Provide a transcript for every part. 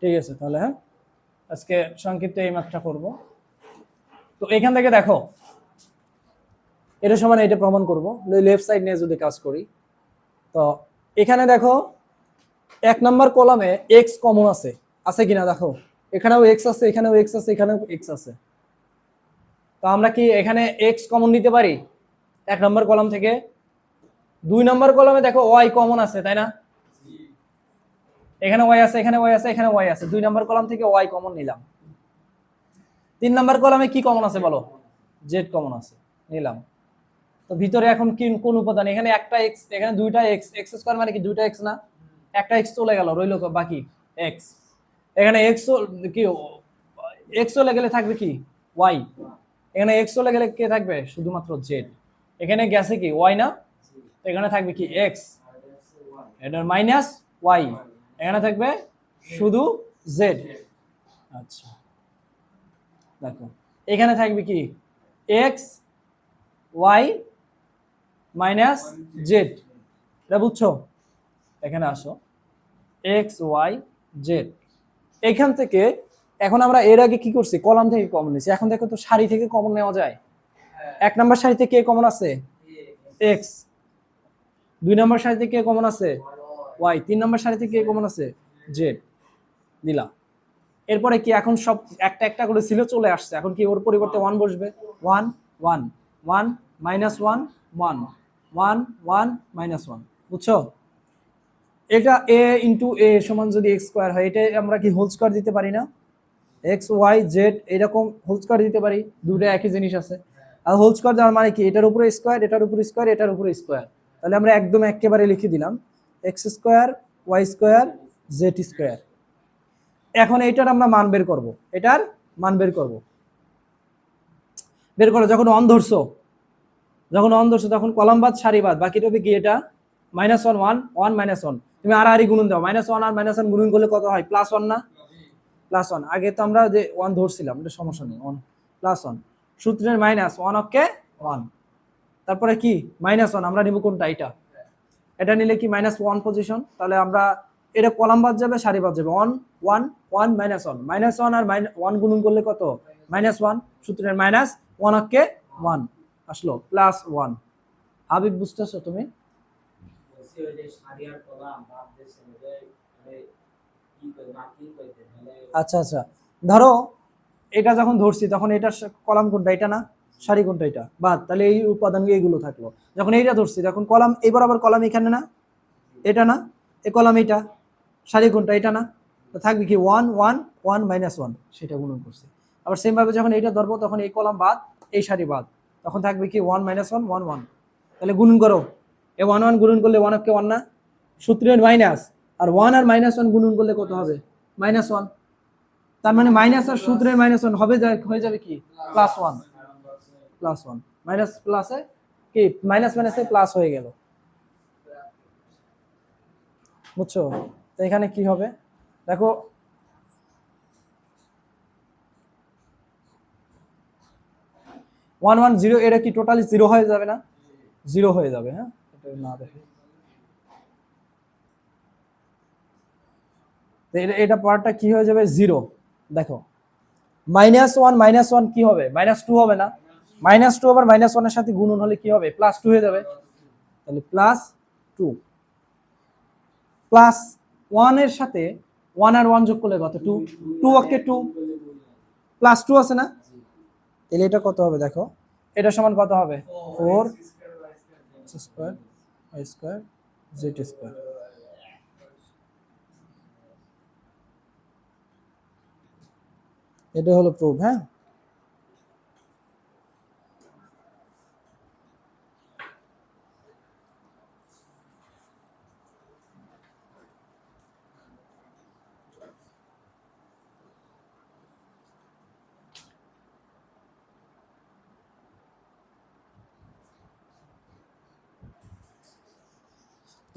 ঠিক আছে, তাহলে হ্যাঁ? আজকে সংক্ষিপ্ত এই মাত্রা করব। তো এখান থেকে দেখো, এটা সমান এটা প্রমাণ করব। লেফট সাইড নিয়ে যদি কাজ করি, তো এখানে দেখো, এক নম্বর কলামে এক্স কমন আছে। আছে কিনা দেখো? এখানেও এক্স আছে, এখানেও এক্স আছে, এখানেও এক্স আছে। তো আমরা কি এখানে এক্স কমন নিতে পারি? এক নম্বর কলাম থেকে। দুই নম্বর কলামে দেখো ওয়াই কমন আছে, তাই না? এখানে ওয়াই আছে, এখানে ওয়াই আছে, এখানে ওয়াই আছে। দুই নম্বর কলাম থেকে ওয়াই কমন নিলাম। তিন নম্বর কলামে কি কমন আছে বলো? জেড কমন আছে। নিলাম। তো ভিতরে এখন কি কোন উপাদান? এখানে একটা এক্স এখানে দুইটা এক্স এক্স স্কোয়ার মানে কি? দুইটা এক্স না? একটা এক্স চলে গেল, রইল বাকি এক্স এখানে এক্স কি এক্স চলে গেলে থাকবে কি? ওয়াই এখানে এক্স চলে গেলে কে থাকবে? শুধুমাত্র জেড এখানে গেছে কি? ওয়াই না? এখানে থাকবে কি? এক্স এটার মাইনাস ওয়াই এখানে থাকবে শুধু জেড আচ্ছা। দেখো, এখানে থাকবে কি? এক্স ওয়াই মাইনাস জেড এটা বুঝছ? এখানে আসো। এক্স ওয়াই জেড এখান থেকে এখন আমরা এর আগে কি করছি? কলাম থেকে কমন নিয়েছি এখন দেখো তো সারি থেকে কমন নেওয়া যায়। এক নম্বর সারিতে কে কমন আছে? এক্স দুই নম্বর সারিতে কে কমন আছে? ওয়াই তিন নম্বর সারিতে কে কমন আছে? জেড দিলাম এরপরে কি এখন সব একটা একটা করে ছিল, চলে আসছে। এখন কি ওর পরিবর্তে ওয়ান বসবে? One one one minus one one one one minus one বুঝছ? এটা এ ইন্টু এ সমান যদি এক্স স্কোয়ার হয়, এটা আমরা কি হোল স্কোয়ার দিতে পারি না? এক্স ওয়াই জেড এরকম হোল স্কোয়ার দিতে পারি। দুটো একই জিনিস আছে। আর হোল স্কোয়ার দেওয়ার মানে কি? এটার উপরে স্কোয়ার এটার উপরে স্কোয়ার এটার উপরে স্কোয়ার তাহলে আমরা একদম একেবারে লিখে দিলাম। X square, Y square, Z square. এখন এইটার আমরা মান বের করব। এটার মান বের করব। বের করো, যখন অন ধরছো, যখন অন ধরছো, তখন কলম বাদ, সারি বাদ বাকিটা হবে কি এটা? Minus one one one minus one তুমি আর আরই গুণন দাও মাইনাস ওয়ান আর মাইনাস ওয়ান গুণন করলে কত হয়? প্লাস ওয়ান না? প্লাস ওয়ান আগে তো আমরা যে ওয়ান ধরছিলাম, এটা সমস্যা নেই ওয়ান প্লাস ওয়ান সূত্রের মাইনাস ওয়ান অকে ওয়ান তারপরে কি? মাইনাস ওয়ান আমরা নিব কোনটা? এটা এটা নিলে কি মাইনাস ওয়ান পজিশন তাহলে আমরা এটা কলাম বাদ যাবে সারি বাদ যাবে। One one one minus one minus one আর ওয়ান গুণন করলে কত? মাইনাস ওয়ান সূত্রের মাইনাস ওয়ান অকে ওয়ান আসলো প্লাস ওয়ান হাবিব বুঝতেছো তুমি? মানে আচ্ছা আচ্ছা। ধরো এটা যখন ধরছি তখন এটা কলাম কোনটা? এটা না? সারি কোনটা এটা? বাদ তাহলে এই উপাদান এইগুলো থাকল। যখন এইটা ধরছি তখন কলাম, এবার আবার কলাম এখানে না? এটা না? এ কলাম এটা সারি কোনটা? এটা না? থাকবে কি one one one minus one সেটা গুণন করছে। আবার সেম ভাবে যখন এইটা ধরবো, তখন এই কলাম বাদ, এই সারি বাদ। তখন থাকবে কি one minus one one one তাহলে গুণন করো। এ ওয়ান ওয়ান গুণন করলে ওয়ান কে ওয়ান না? সূত্রের মাইনাস আর ওয়ান আর মাইনাস ওয়ান গুণন করলে কত হবে? মাইনাস ওয়ান তার মানে মাইনাস আর সূত্রের মাইনাস ওয়ান হবে হয়ে যাবে কি? Plus one plus one minus প্লাসে কি? মাইনাস মাইনাসে প্লাস হয়ে গেল। বুঝছ? তো এখানে কি হবে? দেখো ওয়ান ওয়ান জিরো এটা কি টোটালি জিরো হয়ে যাবে না? জিরো হয়ে যাবে হ্যাঁ? না দেখে। এটা পার্টটা কি হয়ে যাবে? জিরো দেখো মাইনাস ওয়ান মাইনাস ওয়ান কি হবে? মাইনাস টু হবে না? মাইনাস টু আবার মাইনাস ওয়ানের সাথে গুণন হলে কি হবে? প্লাস টু হয়ে যাবে। তাহলে প্লাস টু প্লাস ওয়ানের সাথে ওয়ান আর ওয়ান যোগ করলে কত? Two two okay two plus two আছে না? তাহলে এটা কত হবে দেখো? এটা সমান কত হবে? Four square Y square Z square এটা হলো প্রুফ হ্যাঁ?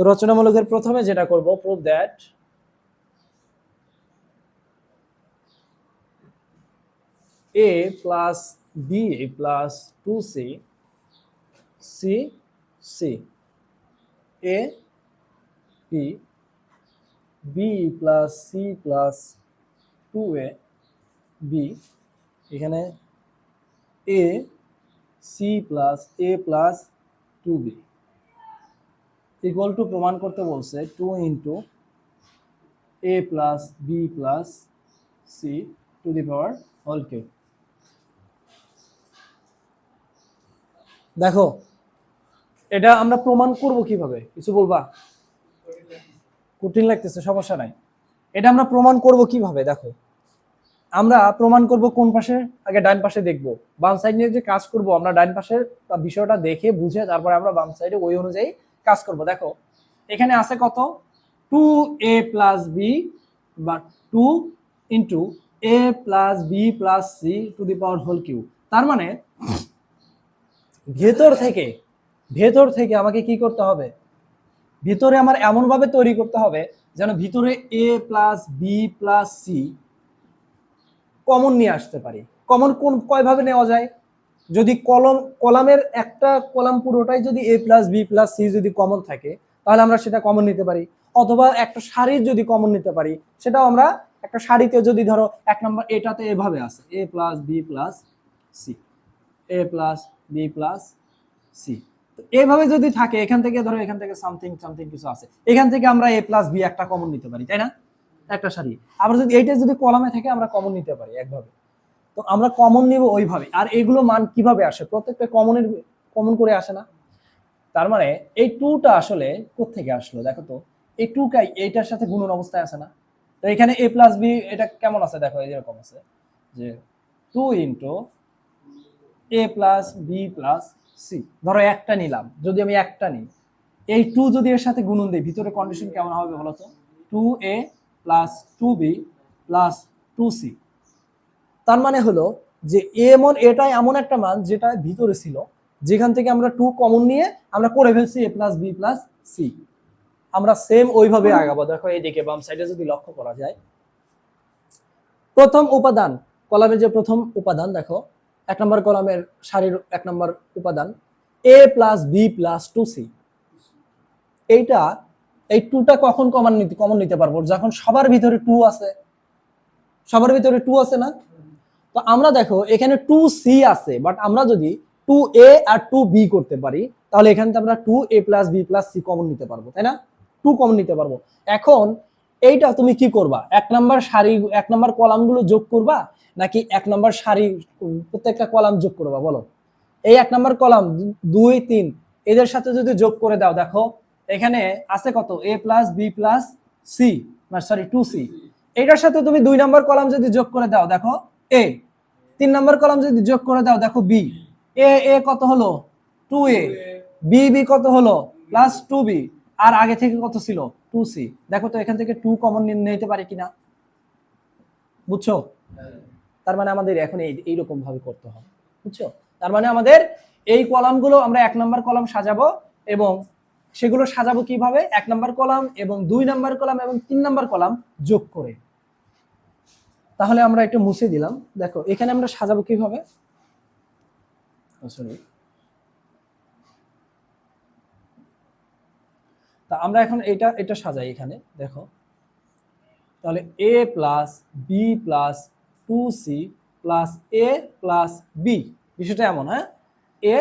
রচনামূলকের প্রথমে যেটা করব proof that a plus b plus 2c c c a, p, b plus c plus two A B এখানে A C plus A plus two B equal to প্রমাণ করতে বলছে two into A plus B plus C to the power whole cube দেখো, এটা আমরা প্রমাণ করব কীভাবে? কিছু বলবা? কঠিন লাগতেছে, সমস্যা নাই। এটা আমরা প্রমাণ করব কীভাবে? দেখো, আমরা প্রমাণ করব কোন পাশে? আগে ডান পাশে দেখব। বাম সাইড নিয়ে যে কাজ করব, আমরা ডান পাশের বিষয়টা দেখে বুঝে তারপরে আমরা বাম সাইডে ওই অনুযায়ী কাজ করব। দেখো, এখানে আছে কত? টু এ প্লাস বি বা two into A plus B plus C to the power whole cube তার মানে ভেতর থেকে ভেতর থেকে আমাকে কি করতে হবে? ভিতরে আমার এমনভাবে তৈরি করতে হবে যেন ভিতরে A plus B plus C common নিয়ে আসতে পারি। কমন কোন, কয়ভাবে নেওয়া যায়? যদি কলম, কলামের একটা কলাম পুরোটাই যদি A plus B plus C যদি কমন থাকে, তাহলে আমরা সেটা কমন নিতে পারি। অথবা একটা শাড়ির যদি কমন নিতে পারি, সেটাও আমরা একটা শাড়িতে যদি ধরো এক নম্বর এটাতে এভাবে আছে। A plus B plus C A plus B plus C এভাবে যদি থাকে, এখান থেকে ধরো, এখান থেকে সামথিং সামথিং কিছু আছে। এখান থেকে আমরা এ প্লাস বি একটা কমন নিতে পারি, তাই না? একটা সারি আবার যদি এইটা যদি কলামে থাকে, আমরা কমন নিতে পারি একভাবে। তো আমরা কমন নিব ওইভাবে। আর এগুলো মান কীভাবে আসে? প্রত্যেকটা কমনের কমন করে আসে না। তার মানে এই টুটা আসলে কোত্থেকে আসলো? দেখো তো, এই টুকাই এইটার সাথে গুণন অবস্থায় আছে না। তো এখানে এ প্লাস বি এটা কেমন আছে? দেখো এরকম আছে যে two into A plus B plus C ধরো একটা নিলাম। যদি আমি একটা নিই, এই টু যদি এর সাথে গুণন দিই, ভিতরে কন্ডিশন কেমন হবে বলো তো? Two A plus two B plus two C তার মানে হলো যে এ এমন এটাই এমন একটা মান যেটা ভিতরে ছিল, যেখান থেকে আমরা টু কমন নিয়ে আমরা করে ফেলছি A plus B plus C আমরা সেম ওইভাবে আগাবো। দেখো এইদিকে বাম সাইডে যদি লক্ষ্য করা যায়। প্রথম উপাদান, কলামের যে প্রথম উপাদান, দেখো, এক নম্বর কলামের সারির এক নম্বর উপাদান A plus B plus two C এইটা, এই টুটা কখন কমন নিতে কমন নিতে পারব? যখন সবার ভিতরে টু আছে। সবার ভিতরে টু আছে না? তো আমরা দেখো, এখানে টু সি আছে বাট আমরা যদি টু এ আর টু বি করতে পারি, তাহলে এখান থেকে আমরা two A plus B plus C common নিতে পারব, তাই না? টু কমন নিতে পারব। এখন এইটা তুমি কি করবা? এক নাম্বার সারি, এক নাম্বার কলামগুলো যোগ করবা, নাকি এক নাম্বার সারি, প্রত্যেকটা কলাম যোগ করবা, বলো? এই এক নাম্বার কলাম দুই, তিন, এদের সাথে যদি যোগ করে দাও, দেখো, এখানে আছে কত? A plus B plus C sorry two C এটার সাথে তুমি দুই নাম্বার কলাম যদি যোগ করে দাও, দেখো এ তিন নম্বর কলাম যদি যোগ করে দাও, দেখো বি এ এ কত হলো? টু এ বি বি কত হলো? প্লাস টু বি আর আগে থেকে কত ছিল? টু সি দেখো তো এখান থেকে টু কমন নিতে পারি কিনা? বুঝছ? তার মানে আমাদের এখন এই, এইরকম ভাবে করতে হবে, বুঝছ? তার মানে আমাদের এই কলামগুলো আমরা এক নম্বর কলাম সাজাবো এবং সেগুলো সাজাবো কীভাবে? এক নম্বর কলাম এবং দুই নম্বর কলাম এবং তিন নম্বর কলাম যোগ করে। তাহলে আমরা একটু মুছে দিলাম। দেখো, এখানে আমরা সাজাবো কীভাবে? তা আমরা এখন এটা এটা সাজাই এখানে, দেখো। তাহলে A plus B plus two C plus A plus B বিষয়টা এমন হ্যাঁ? এ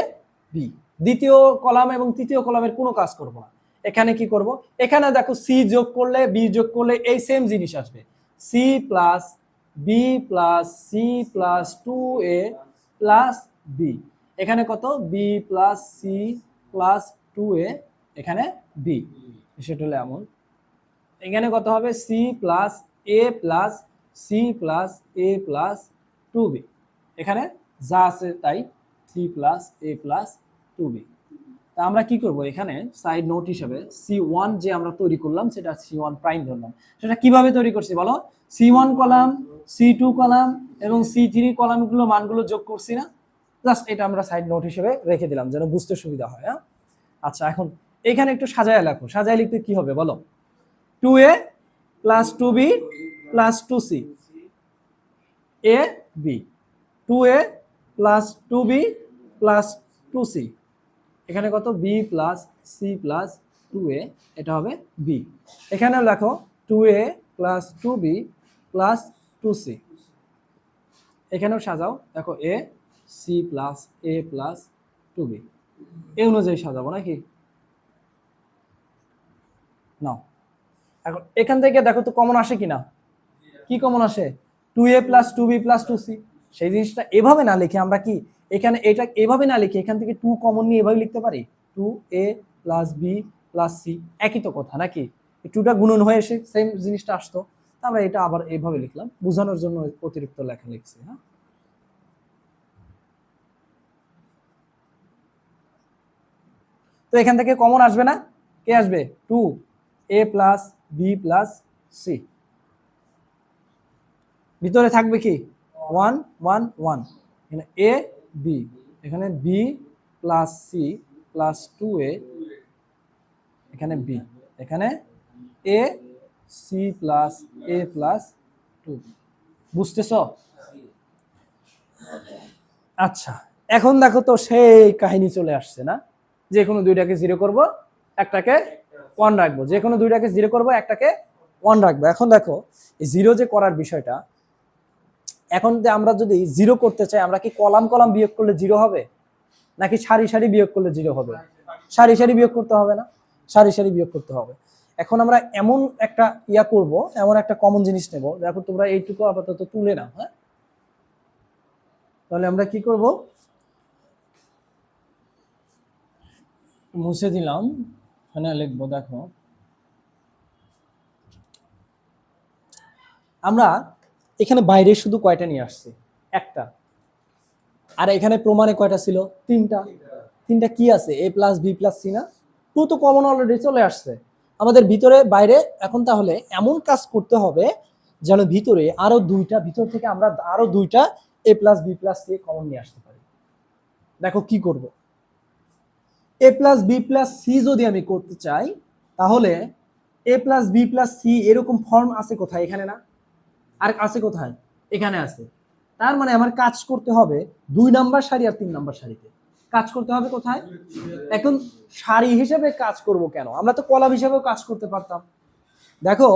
বি দ্বিতীয় কলাম এবং তৃতীয় কলামের কোনো কাজ করব না। এখানে কি করব? এখানে দেখো সি যোগ করলে বি যোগ করলে এই সেম জিনিস আসবে। C plus B plus C plus two A plus B এখানে কত? B plus C plus two A এখানে বি সেটা হলো এমন। এখানে কত হবে? C plus A plus C plus A plus two B এখানে যা আছে তাই C plus A plus two B তা আমরা কি করব এখানে? সাইড নোট হিসেবে সি ওয়ান যে আমরা তৈরি করলাম, সেটা সি ওয়ান প্রাইম ধরলাম। সেটা কীভাবে তৈরি করছি বলো? C one column C two column এবং সি থ্রি কলামগুলো মানগুলো যোগ করছি না? জাস্ট এটা আমরা সাইড নোট হিসেবে রেখে দিলাম, যেন বুঝতে সুবিধা হয় হ্যাঁ? আচ্ছা এখন এখানে একটু সাজায় লেখো। সাজায় লিখতে কি হবে বলো? Two A plus two B plus two C A B two A plus two B plus two C এখানে কত? B plus C plus two A এটা হবে বি এখানে লেখো two A plus two B plus two C এখানেও সাজাও, দেখো A C plus A plus two B এই অনুযায়ী সাজাবো, নাকি? নাও। এখন এখান থেকে দেখো তো কমন আসে কিনা? কি কমন আসে? Two A plus two B plus two C সেই জিনিসটা এভাবে না লিখে আমরা কি এখানে এটা এভাবে না লিখে এখান থেকে টু কমন নিয়ে এভাবে লিখতে পারি। Two A plus B plus C একই তো কথা নাকি? টুটা গুণন হয়ে এসে সেম জিনিসটা আসতো। আমরা এটা আবার এইভাবে লিখলাম। বোঝানোর জন্য অতিরিক্ত লেখা লিখছি হ্যাঁ? তো এখান থেকে কমন আসবে না? কে আসবে? Two A plus B plus C ভিতরে থাকবে কি? One one one A B এখানে B plus C plus two A এখানে বি এখানে A C plus A plus two বুঝতেছ? আচ্ছা এখন দেখো তো সেই কাহিনী চলে আসছে না? যে কোনো দুইটাকে জিরো করব, একটাকে ওয়ান রাখব। যে কোনো দুইটাকে জিরো করব, একটাকে ওয়ান রাখব। এখন দেখো জিরো যে করার বিষয়টা এখন যে আমরা যদি জিরো করতে চাই, আমরা কি কলাম কলাম বিয়োগ করলে জিরো হবে? নাকি সারি সারি বিয়োগ করলে জিরো হবে? সারি সারি বিয়োগ করতে হবে না? সারি সারি বিয়োগ করতে হবে। এখন আমরা এমন একটা ইয়া করব, এমন একটা কমন জিনিস নেব, দেখো তোমরা এইটুকু আপাতত তুলে নাও হ্যাঁ? তাহলে আমরা কি করব? মুছে দিলাম, এখানে লিখব, দেখো। আমরা এখানে বাইরে শুধু কয়টা নিয়ে আসছি? একটা। আর এখানে প্রমাণে কয়টা ছিল? তিনটা। তিনটা কি আছে? A plus B plus C না? টু তো কমন অলরেডি চলে আসছে। আমাদের ভিতরে, বাইরে, এখন তাহলে এমন কাজ করতে হবে যেন ভিতরে আরও দুইটা, ভিতর থেকে আমরা আরও দুইটা A plus B plus C common নিয়ে আসতে পারি। দেখো কি করব। A plus B plus C যদি আমি করতে চাই, তাহলে A plus B plus C এরকম ফর্ম আছে কোথায়? এখানে না? আর আছে কোথায়? এখানে আছে। তার মানে আমার কাজ করতে হবে দুই নাম্বার সারি আর তিন নাম্বার সারিতে কাজ করতে হবে কোথায়? এখন সারি হিসেবে কাজ করব কেন? আমরা তো কলাম হিসেবেও কাজ করতে পারতাম। দেখো,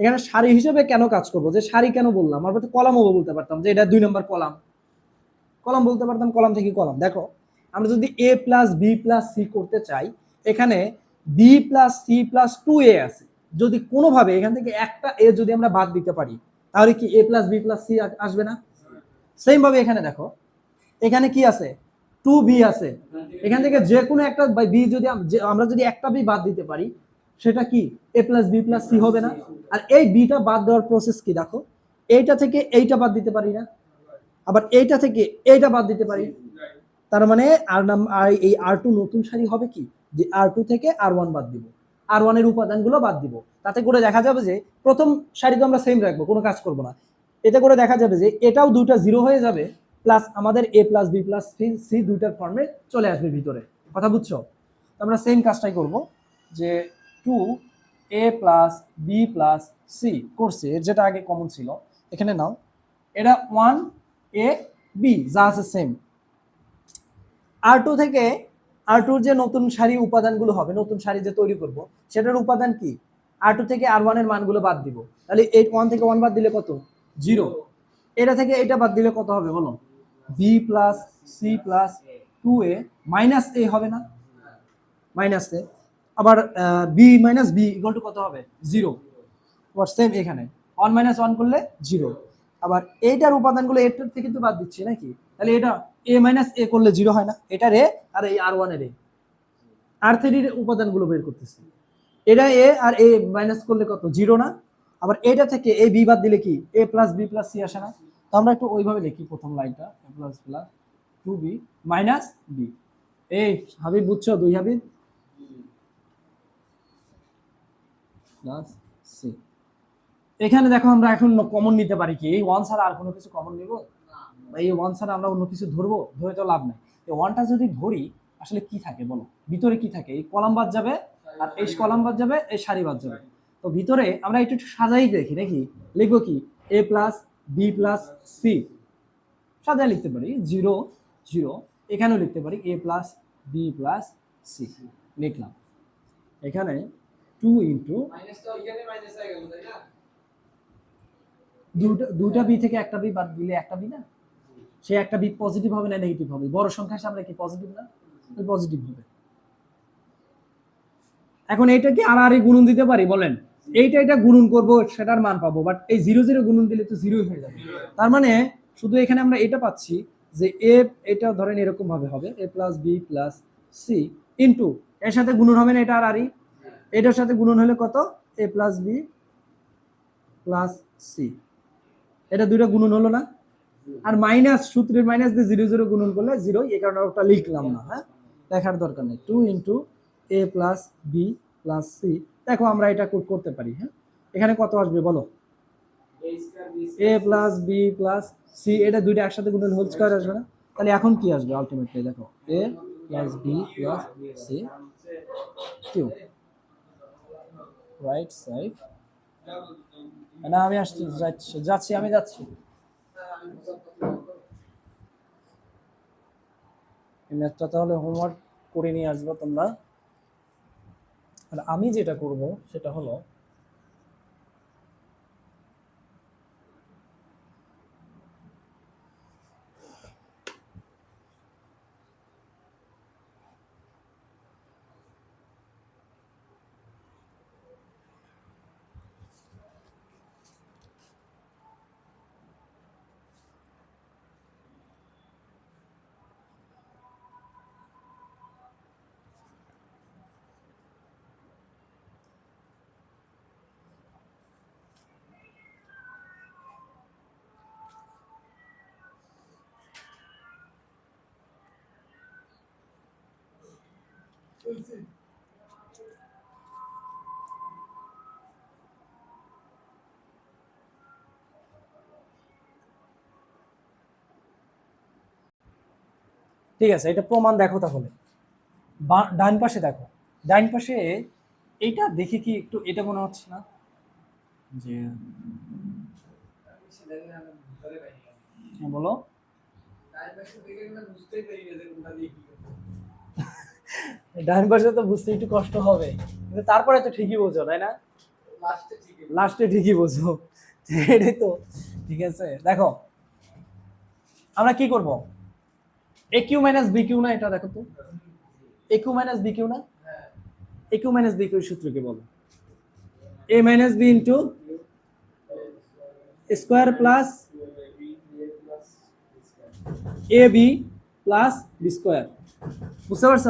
এখানে সারি হিসেবে কেন কাজ করব? যে সারি কেন বললাম? আমরা তো কলামও বলতে পারতাম যে এটা দুই নাম্বার কলাম। কলাম বলতে পারতাম কলাম থেকে কলাম। দেখো, আমরা যদি A plus B plus C করতে চাই, এখানে B plus C plus two A আছে। যদি কোনোভাবে এখান থেকে একটা এ যদি আমরা বাদ দিতে পারি তাহলে কি A plus B plus C আসবে না? সেম ভাবে এখানে দেখো। এখানে কি আছে? টু বি আছে। এখান থেকে যে কোনো একটা বি যদি আমরা যদি একটা বি বাদ দিতে পারি, সেটা কি? A plus B plus C হবে না? আর এই বিটা বাদ দেওয়ার প্রসেস কি দেখো? এইটা থেকে এইটা বাদ দিতে পারি না। আবার এইটা থেকে এইটা বাদ দিতে পারি। তার মানে আর নাম এই আর টু নতুন সারি হবে কি? যে আর টু থেকে আর ওয়ান বাদ দিব। আর ওয়ানের উপাদানগুলো বাদ দিব। তাতে করে দেখা যাবে যে প্রথম সারি তো আমরা সেম রাখব, কোনো কাজ করব না। এতে করে দেখা যাবে যে এটাও দুইটা জিরো হয়ে যাবে প্লাস আমাদের A plus B plus C দুইটার ফর্মে চলে আসবে ভিতরে। কথা বুঝছ? আমরা সেম কাজটাই করব, যে two A plus B plus C করছে এর যেটা আগে কমন ছিল, এখানে নাও। এটা ওয়ান এ বি যা আছে সেম আর টু থেকে আর যে নতুন সারি উপাদানগুলো হবে, নতুন সারি যে তৈরি করব, সেটার উপাদান কি? টু থেকে আর ওয়ানের মানগুলো বাদ দিব। তাহলে এইট ওয়ান থেকে ওয়ান বাদ দিলে কত? জিরো এটা থেকে এটা বাদ দিলে কত হবে বলো? B plus C plus two A minus A হবে না? মাইনাস এ আবার B minus B equal to কত হবে? জিরো সেম এখানে। ওয়ান মাইনাস ওয়ান করলে জিরো আবার এইটার উপাদানগুলো এটার থেকে কিন্তু বাদ দিচ্ছি, নাকি? তাহলে এটা এ মাইনাস এ করলে জিরো হয় না। এটার এ আর এই আর ওয়ানের এ আর থ্রির উপাদানগুলো বের করতেছি। এটা এ আর এ মাইনাস করলে কত? জিরো না। আবার এটা থেকে এ বি বাদ দিলে কি? A plus B plus C আসে না। তো আমরা একটু ওইভাবে লিখি প্রথম লাইনটা। A plus plus two B minus B এই হাবিব, বুঝছ? দুই হাবিব? প্লাস সি এখানে দেখো আমরা এখন কমন নিতে পারি কি? এই ওয়ান ছাড়া আর কোনো কিছু কমন নিব? এই ওয়ান ছাড়া আমরা অন্য কিছু ধরবো? ধরে তো লাভ নাই। এই ওয়ানটা যদি ধরি, আসলে কি থাকে বলো? ভিতরে কি থাকে? এই কলাম বাদ যাবে, আর এই কলাম বাদ যাবে, এই সারি বাদ যাবে। তো ভিতরে আমরা একটু একটু সাজাই দেখি, নাকি? লিখব কি? A plus B plus C সাজাই লিখতে পারি। জিরো জিরো এখানেও লিখতে পারি A plus B plus C লিখলাম। এখানে টু ইন্টু দুটো দুটা বি থেকে একটা বি বাদ দিলে একটা বি না? সে একটা বি পজিটিভ হবে না নেগেটিভ হবে? বড় সংখ্যার সামনে কি পজিটিভ না? পজিটিভ হবে। এখন এইটা কি আর গুণন দিতে পারি, বলেন। এইটা এটা গুণন করব, সেটার মান পাবো বাট এই জিরো জিরো গুণন দিলে তো জিরোই হয়ে যাবে। তার মানে শুধু এখানে আমরা এটা পাচ্ছি যে এ, এটা ধরেন এরকম ভাবে হবে, A plus B plus C into এর সাথে গুণন হবে না এটা আর আরই এটার সাথে গুণন হলে কত? A plus B plus C এটা দুইটা গুণন হলো না। আর মাইনাস সূত্রের মাইনাস দিয়ে জিরো জিরো গুণন করলে জিরো এই কারণে ওটা লিখলাম না হ্যাঁ? দেখার দরকার নেই। Two into A plus B plus C দেখো আমরা এটা কর- করতে পারি হ্যাঁ? এখানে কত আসবে বলো? A plus B plus C এটা দুইটা একসাথে গুণন হোল স্কয়ার আসবে না? তাহলে এখন কি আসবে আলটিমেটলি দেখো A plus B plus C cube right side না, আমি আসছি, যাচ্ছি যাচ্ছি, আমি যাচ্ছি। ম্যাথটা তাহলে হোমওয়ার্ক করে নিয়ে আসব তোমরা। আর আমি যেটা করব সেটা হলো ঠিক আছে এটা প্রমাণ দেখো তাহলে। ডান পাশে দেখো। ডান পাশে এইটা দেখে কি একটু এটা মনে হচ্ছে না? যে হ্যাঁ, বলো। ডান পাশে তো বুঝতে একটু কষ্ট হবে। কিন্তু তারপরে তো ঠিকই বোঝো তাই না? লাস্টে ঠিকই বোঝো। এটাই তো। ঠিক আছে দেখো। আমরা কি করব? A cube minus B cube না এটা দেখো তো। A cube minus B cube না? A cube minus B cube সূত্র কি বলো। A minus B into square plus A B plus B square বুঝতে পারছ?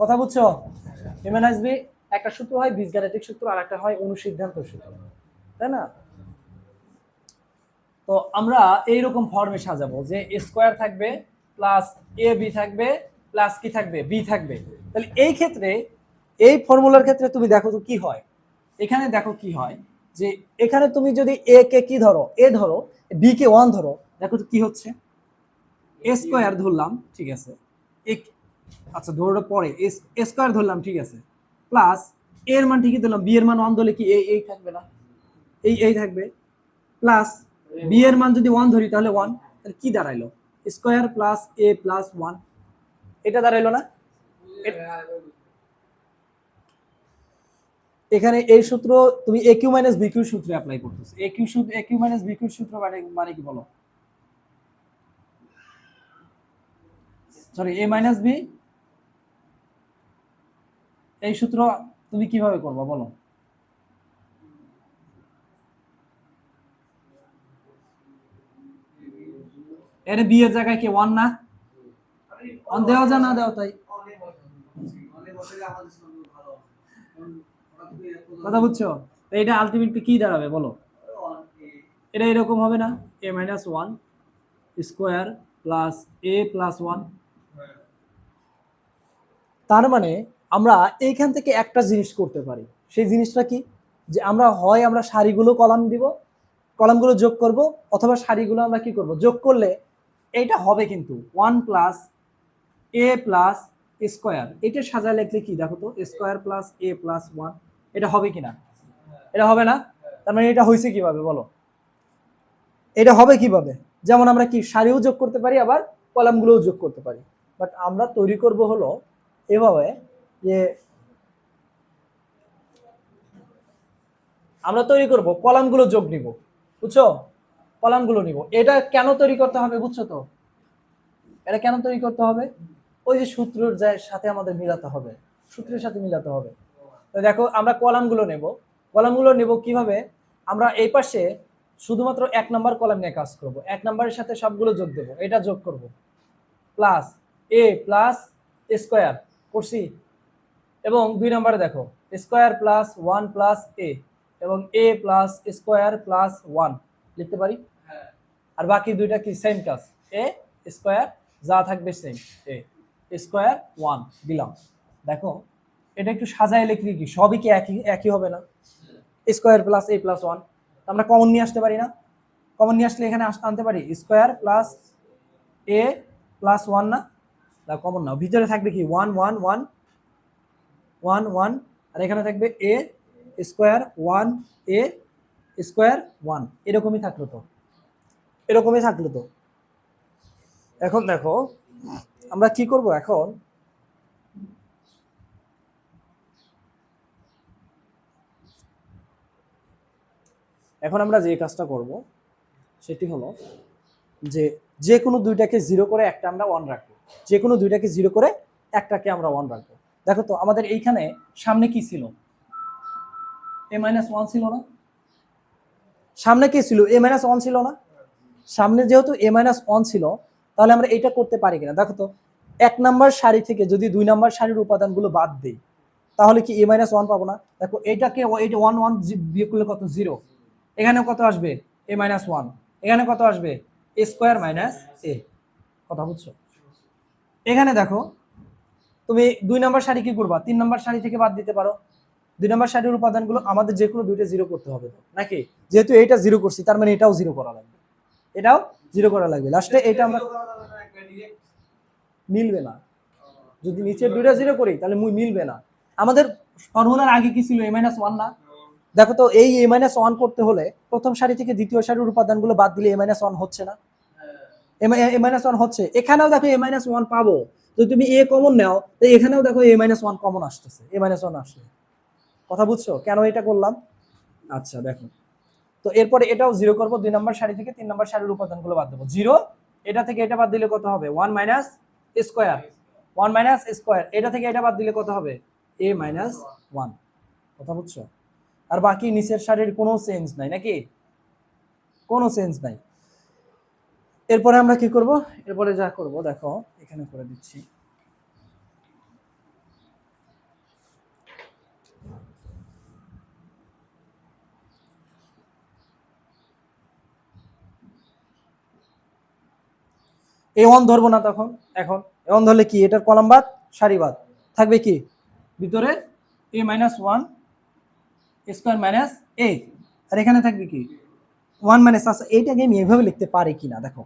কথা বুঝছ? এ মাইনাস বি একটা সূত্র হয় বীজগাণিতিক সূত্র আর একটা হয় অনুসিদ্ধান্ত সূত্র। তাই না? তো আমরা এইরকম ফর্মে সাজাবো যে স্কোয়ার থাকবে প্লাস এ বি থাকবে প্লাস কি থাকবে? বি থাকবে। তাহলে এই ক্ষেত্রে, এই ফর্মুলার ক্ষেত্রে তুমি দেখো তো কি হয়? এখানে দেখো কি হয়? যে এখানে তুমি যদি এ কে কি ধরো? এ ধরো বি কে ওয়ান ধরো, দেখো তো কি হচ্ছে? এ স্কোয়ার ধরলাম, ঠিক আছে। আচ্ছা ধরো পরে স্কোয়ার ধরলাম, ঠিক আছে। প্লাস এর মান ঠিকই ধরলাম বি এর মান ওয়ান ধরলে কি এই এই থাকবে না? এই এই থাকবে। প্লাস বি এর মান যদি ওয়ান ধরি, তাহলে ওয়ান তাহলে কি দাঁড়াইলো? Square plus A plus one এটা দাঁড়াইলো না? এখানে এই সূত্র, তুমি A cube minus B cube সূত্রে অ্যাপ্লাই করতেছ। এ কিউ সূত্র A cube minus B cube সূত্র মানে মানে কি বলো? সরি এ মাইনাস বি এই সূত্র তুমি কীভাবে করবা, বলো? এর বি এর জায়গায় কি, ওয়ান না? ওয়ান দেওয়া যা না দেওয়া তাই? কথা বুঝছ? এটা আলটিমেটলি কি দাঁড়াবে, বলো? এটা এরকম হবে না A minus one square plus A plus one তার মানে আমরা এইখান থেকে একটা জিনিস করতে পারি। সেই জিনিসটা কি? যে আমরা হয় আমরা সারিগুলো কলাম দিব, কলামগুলো যোগ করব, অথবা সারিগুলো আমরা কি করব? যোগ করলে এটা হবে কিন্তু one plus A plus square এটা সাজায় লিখলে কি? দেখো তো square plus A plus one এটা হবে কি না এটা হবে না? তার মানে এটা হয়েছে কীভাবে? বলো। এটা হবে কীভাবে? যেমন আমরা কি সারিও যোগ করতে পারি, আবার কলামগুলোও যোগ করতে পারি। বাট আমরা তৈরি করব হলো এভাবে যে আমরা তৈরি করব, কলামগুলো যোগ নিব, বুঝছ? কলামগুলো নিব। এটা কেন তৈরি করতে হবে, বুঝছ তো? এটা কেন তৈরি করতে হবে? ওই যে সূত্রের যায় সাথে আমাদের মিলাতে হবে, সূত্রের সাথে মিলাতে হবে। দেখো, আমরা কলামগুলো নেব। কলামগুলো নেব কীভাবে? আমরা এই পাশে শুধুমাত্র এক নাম্বার কলাম নিয়ে কাজ করব। এক নাম্বারের সাথে সবগুলো যোগ দেব। এটা যোগ করব। Plus A plus square. করছি? এবং দুই নম্বরে দেখো square plus one plus A এবং A plus square plus one লিখতে পারি? আর বাকি দুইটা কি? সেম কাজ এ স্কোয়ার যা থাকবে সেম এ স্কোয়ার ওয়ান দিলাম। দেখো এটা একটু সাজায় লিখলে কি? সবই কি একই একই হবে না? Square plus A plus one আমরা কমন নিয়ে আসতে পারি না? কমন নিয়ে আসলে এখানে আনতে পারি? Square plus A plus one না? না কমন না। ভিতরে থাকবে কি? One one one one one. আর এখানে থাকবে A square one, A square one. এরকমই থাকল তো। এরকমই থাকল তো। এখন দেখো, আমরা কি করব এখন? এখন আমরা যে কাজটা করব, সেটি হলো যে যে কোনো দুইটাকে জিরো করে একটা আমরা ওয়ান রাখব। যে কোনো দুইটাকে জিরো করে একটাকে আমরা ওয়ান রাখব। দেখো তো, আমাদের এইখানে সামনে কি ছিল? এ মাইনাস ওয়ান ছিল না? সামনে কি ছিল? এ মাইনাস ওয়ান ছিল না? সামনে যেহেতু এ মাইনাস ওয়ান ছিল, তাহলে আমরা এটা করতে পারি কিনা? দেখো তো, এক নাম্বার সারি থেকে যদি দুই নাম্বার সারির উপাদানগুলো বাদ দিই, তাহলে কি এ মাইনাস ওয়ান পাবো না? দেখো, এটাকে এইটা ওয়ান ওয়ান বিয়োগ করলে কত? জিরো এখানে কত আসবে? এ মাইনাস ওয়ান এখানে কত আসবে? এ স্কোয়ার মাইনাস এ কথা বুঝছ? এখানে দেখো তুমি দুই নম্বর শাড়ি কি করবা? তিন নম্বর সারি থেকে বাদ দিতে পারো। দুই নম্বর সারির উপাদানগুলো আমাদের যে কোনো দুইটা জিরো করতে হবে। নাকি? যেহেতু এইটা জিরো করছি, তার মানে এটাও জিরো করা লাগবে। এটাও জিরো করা লাগবে। লাস্টে এটা আমরা মিলবে না। যদি নিচের দুইটা জিরো করি, তাহলে মুই মিলবে না। আমাদের ফর্মুলার আগে কি ছিল? এ মাইনাস ওয়ান না? দেখো তো, এই এ মাইনাস ওয়ান করতে হলে প্রথম সারি থেকে দ্বিতীয় সারির উপাদানগুলো বাদ দিলে এ মাইনাস ওয়ান হচ্ছে না। এ মাইনাস ওয়ান হচ্ছে। এখানেও দেখো এ মাইনাস ওয়ান পাবো। যদি তুমি এ কমন নাও তো এখানেও দেখো এ মাইনাস ওয়ান কমন আসতেছে এ মাইনাস ওয়ান আসছে কথা বুঝছ? কেন এটা করলাম? আচ্ছা দেখো। তো এরপরে এটাও জিরো করব, দুই নম্বর সারি থেকে তিন নম্বর সারির উপাদানগুলো বাদ দেবো। জিরো এটা থেকে এটা বাদ দিলে কত হবে? One minus square one minus square এটা থেকে এটা বাদ দিলে কত হবে? এ মাইনাস ওয়ান কথা বুঝছ? আর বাকি নিচের সারির কোনো চেঞ্জ নাই, নাকি? কোনো চেঞ্জ নাই। এরপরে আমরা কি করব? এরপরে যা করব, দেখো, এখানে করে দিচ্ছি। এ ওয়ান ধরবো না তখন, এখন। এ ওয়ান ধরলে কি? এটার কলাম বাদ, সারি বাদ। থাকবে কি? ভিতরে A minus one square minus A আর এখানে থাকবে কি? ওয়ান মাইনাস আচ্ছা এইটাকে আমি এভাবে লিখতে পারি কিনা? দেখো।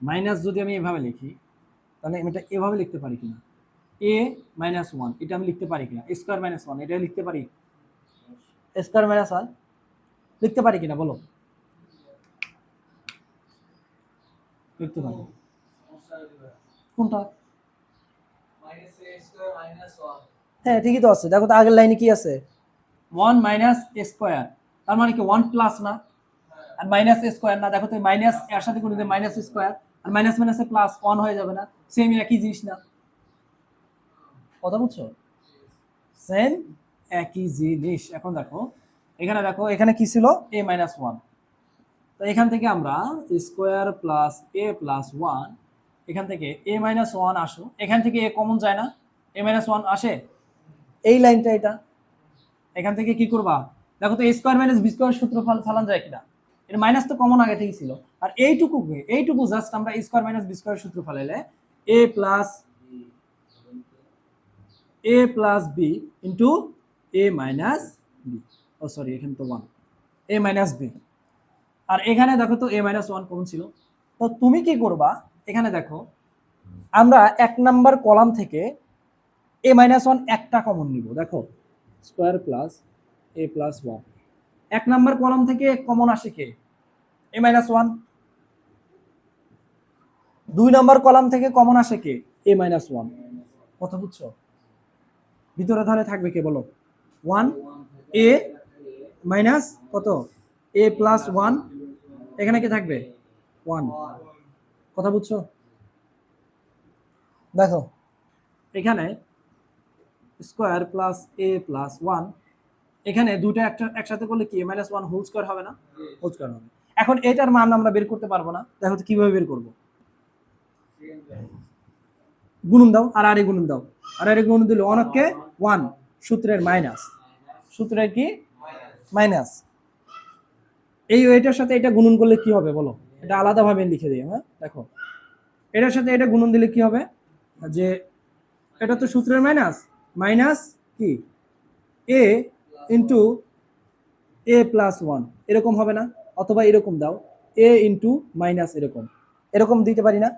মাইনাস যদি আমি এভাবে লিখি, তাহলে এটা এভাবে লিখতে পারি কিনা? এ মাইনাস ওয়ান এটা আমি লিখতে পারি কিনা? স্কোয়ার মাইনাস ওয়ান এটা লিখতে পারি? স্কোয়ার মাইনাস ওয়ান লিখতে পারি কিনা বলো? লিখতে পারি। কোনটা? হ্যাঁ ঠিকই তো আছে। দেখো তো আগের লাইনে কি আছে? ওয়ান মাইনাস স্কোয়ার তার মানে কি ওয়ান প্লাস না? আর মাইনাস স্কোয়ার না। দেখো তো মাইনাস এর সাথে কোনো মাইনাস স্কোয়ার আর মাইনাস মাইনাসে প্লাস ওয়ান হয়ে যাবে না। সেম একই জিনিস না। কথা বুঝছ? সেম একই জিনিস। এখন দেখো, এখানে দেখো, এখানে কি ছিল? এ মাইনাস ওয়ান তো এখান থেকে আমরা square plus A plus one এখান থেকে এ মাইনাস ওয়ান আসো। এখান থেকে এ কমন যায় না। এ মাইনাস ওয়ান আসে? এই লাইনটা এটা। এখান থেকে কি করবা? দেখো তো স্কোয়ার মাইনাস বি স্কোয়ার সূত্র ফাল- ফালান যায় কিনা? এর মাইনাস তো কমন আগে থেকেই ছিল। আর এইটুকু এইটুকু জাস্ট আমরা স্কোয়ার মাইনাস বি স্কোয়ার সূত্র ফালাইলে A plus A plus B into A minus B oh sorry এখানে তো ওয়ান এ মাইনাস বি আর এখানে দেখো তো এ মাইনাস ওয়ান কমন ছিল। তো তুমি কি করবা? এখানে দেখো, আমরা এক নাম্বার কলাম থেকে এ মাইনাস ওয়ান একটা কমন নিব। দেখো square plus A plus one এক নাম্বার কলাম থেকে কমন আসে কে? এ মাইনাস ওয়ান দুই নাম্বার কলাম থেকে কমন আসে কে? এ মাইনাস ওয়ান কথা বুঝছ? ভিতরে তাহলে থাকবে কে বলো? ওয়ান এ মাইনাস কত? এ প্লাস ওয়ান এখানে কে থাকবে? ওয়ান কথা বুঝছ? দেখো, এখানে square plus A plus one এখানে দুটো একটা একসাথে করলে কি? মাইনাস ওয়ান হোল স্কোয়ার হবে না? হোল স্কোয়ার হবে। এখন এটার মান আমরা বের করতে পারব না। দেখো কীভাবে বের করব? গুণন দাও আর আরে গুণন দাও। আর আরে গুণন দিলে অনেককে ওয়ান সূত্রের মাইনাস সূত্রের কি? মাইনাস এই এটার সাথে এটা গুণন করলে কি হবে বলো? এটা আলাদাভাবে লিখে দিই হ্যাঁ? দেখো। এটার সাথে এটা গুণন দিলে কি হবে? যে এটা তো সূত্রের মাইনাস মাইনাস কি? A into A plus one এরকম হবে না, অথবা এরকম দাও। এ ইন্টু মাইনাস এরকম। এরকম দিতে পারি না?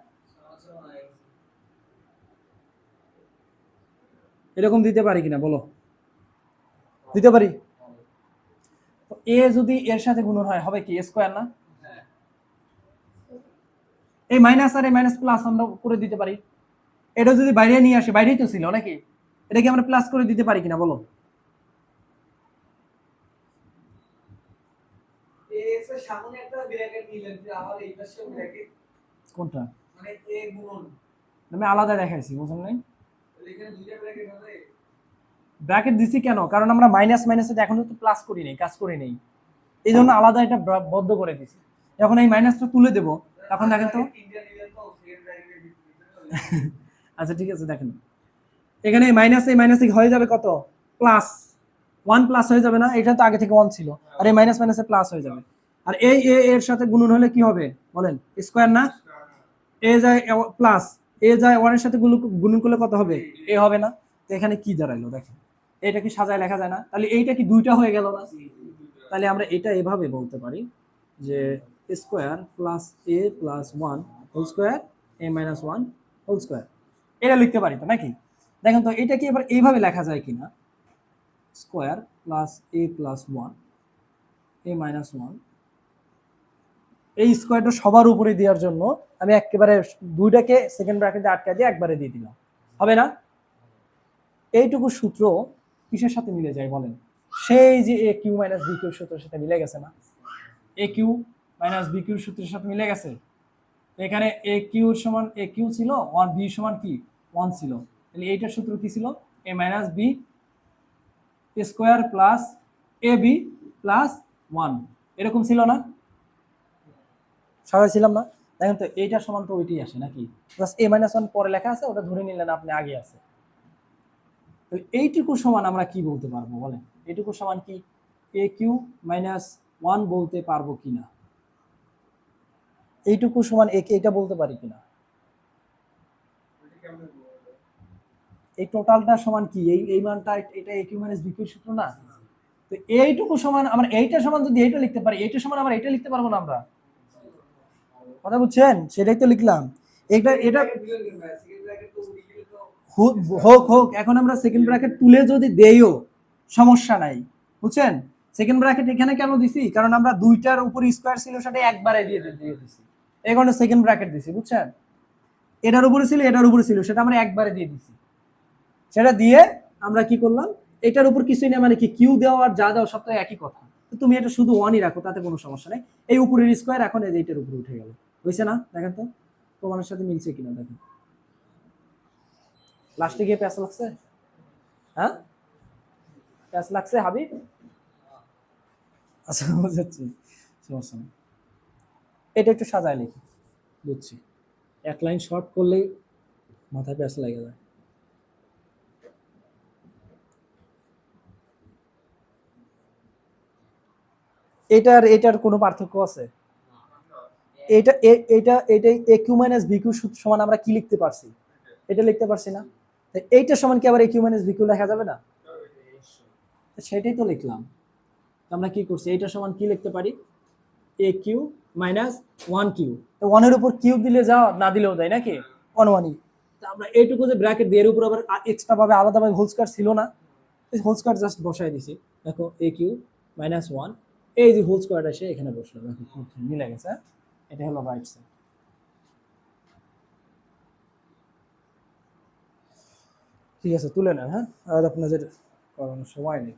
এরকম দিতে পারি কিনা, বলো। দিতে পারি? এ যদি এর সাথে গুণন হয়, হবে কি? স্কোয়ার না? এই মাইনাস আর এই মাইনাস প্লাস আমরা করে দিতে পারি। এটা যদি বাইরে নিয়ে আসে, বাইরেই তো ছিল নাকি? এটা কি আমরা প্লাস করে দিতে পারি কিনা, বলো এক্স এর সামনে একটা ব্র্যাকেট নিলেন যে আবার এই পাশে ব্র্যাকেট কোনটা? মানে এ গুণন। আমি আলাদা দেখাইছি বুঝলেন নাই? এখানে দুইটা ব্র্যাকেট হবে। ব্র্যাকেট দিছি কেন? কারণ আমরা মাইনাস মাইনাসে এখনও তো প্লাস করি নাই কাজ করি নাই। এই জন্য আলাদা এটা বদ্ধ করে দিছি। যখন এই মাইনাসটা তুলে দেব তখন দেখেন তো আচ্ছা ঠিক আছে দেখেন। এখানে মাইনাস এই মাইনাস হয়ে যাবে কত? প্লাস ওয়ান প্লাস হয়ে যাবে না এটা তো আগে থেকে ওয়ান ছিল। আর এই মাইনাস মাইনাসে প্লাস হয়ে যাবে। আর এই এ এর সাথে গুণন হলে কি হবে? বলেন স্কোয়ার না? এ যায় প্লাস এ যায় ওয়ানের সাথে গুণন করলে কত হবে? এ হবে না। তো এখানে কি দাঁড়াইলো, দেখেন। এটা কি সাজায় লেখা যায় না? তাহলে এইটা কি দুইটা হয়ে গেল না? তাহলে আমরা এটা এভাবে বলতে পারি যে square plus A plus one whole square A minus one whole square এটা লিখতে পারি তো, নাকি? দেখেন তো, এটা কি এবার এইভাবে লেখা যায় কিনা? Square plus A plus one A minus one এই স্কোয়ারটা সবার উপরে দেওয়ার জন্য আমি একেবারে দুইটাকে সেকেন্ড ব্র্যাকেটে আটকা দিয়ে একবারে দিয়ে দিলাম। হবে না? এইটুকু সূত্র কিসের সাথে মিলে যায় বলেন? সেই যে A cube minus B cube সূত্রের সাথে মিলে গেছে না? A cube minus B cube সূত্রের সাথে মিলে গেছে? এখানে এ কিউর সমান এ কিউ ছিল ওয়ান বি সমান কি? ওয়ান ছিল। তাহলে এইটার সূত্র কি ছিল? A minus B square plus A B plus one এরকম ছিল না? সবাই ছিলাম না। দেখেন তো এইটার সমান তো ওইটাই আসে নাকি? প্লাস এ মাইনাস ওয়ান পরে লেখা আছে, ওটা ধরে নিলেন আপনি আগে আছে। তাহলে এইটুকু সমান আমরা কি বলতে পারব বলেন? এইটুকু সমান কি? এ কিউ মাইনাস ওয়ান বলতে পারব কিনা? এইটুকু সমান এ এইটা বলতে পারি কিনা? এই টোটালটা সমান কি? এই এই মানটা, এটা A cube minus B cube সূত্র না? তো এইটুকু সমান, আমরা এইটা সমান যদি এইটা লিখতে পারি, এইটা সমান আমরা এটা লিখতে পারব না আমরা? কথা বুঝছেন? সেটাই তো লিখলাম। এটা এটা হোক হোক এখন আমরা সেকেন্ড ব্র্যাকেট তুলে যদি দেইও, সমস্যা নাই। বুঝছেন? সেকেন্ড ব্র্যাকেট এখানে কেন দিছি? কারণ আমরা দুইটার উপর স্কোয়ার ছিল, সেটা একবারে দিয়ে দিয়ে দিছি। এই কারণে সেকেন্ড ব্র্যাকেট দিছি, বুঝছেন? এটার উপরে ছিল, এটার উপরে ছিল, সেটা আমরা একবারে দিয়ে দিছি। সেটা দিয়ে আমরা কি করলাম? এটার উপর কিছুই না মানে কি কিউ দেওয়া আর যা দেওয়া সব তো একই কথা। তুমি এটা শুধু ওয়ানই রাখো, তাতে কোনো সমস্যা নেই। এই উপরের স্কোয়ার এখন এটার উপরে উঠে গেল। হয়েছে না? দেখেন তো, প্রমাণের সাথে মিলছে কিনা, দেখেন। লাস্টে গিয়ে প্যাস লাগছে? হ্যাঁ? প্যাস লাগছে, হাবিব? আচ্ছা বুঝাচ্ছি সমস্যা এটা একটু সাজায় লিখি। বুঝছি। এক লাইন শর্ট করলেই মাথায় প্যাস লেগে যায়। এটার এটার কোনো পার্থক্য আছে? এটা এটা এটা A cube minus B cube সমান আমরা কি লিখতে পারছি? এটা লিখতে পারছি না। এইটা সমান কি আবার A cube minus B cube লেখা যাবে না? সেটাই তো লিখলাম। আমরা কি করছি? এইটা সমান কি লিখতে পারি? A cube minus one cube ওয়ানের উপর কিউ দিলে যাও না দিলেও দেয় নাকি? ওয়ান ওয়ানই তো আমরা এইটুকু যে ব্র্যাকেট দিয়ে এর উপর আবার এক্সট্রা ভাবে আলাদাভাবে হোল স্কোয়ার ছিল না হোল স্কোয়ার জাস্ট বসাই দিছি। দেখো এ কিউ মাইনাস ওয়ান এই যে হোল স্কোয়ার এসে এখানে বসল। মিলে গেছে হ্যাঁ? এটা হলো রাইট সাইড ঠিক আছে তুলে নেন হ্যাঁ? আর আপনাদের করানোর সময় নেই।